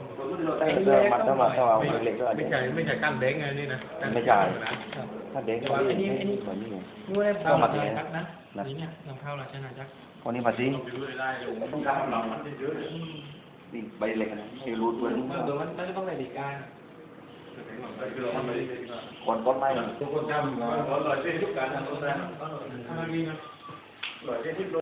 เออมันต้องมาต้องเอาเล็กๆก็อาจไม่จะใช่ไม่ใช่กั้นแดงไงนี่นะไม่ใช่ถ้าเด็กก็ไม่เหมือนนี่ไง นู้นได้ต้องมาเทจักนะนี่เนี่ยลำเข้าราชนาจักรคนนี้ภาษีต้องไปดูได้เลยต้องการเรามันเยอะเลยนี่ใบเล็กนะให้รู้ตัวนี้เดี๋ยวมันมันก็ต้องใส่ดีการคือเราทำไปคนต้นไม้ ทุกคนจำเราลอยเส้นทุกการทำต้นนะทำอะไรนี่นะลอยเส้นที่โล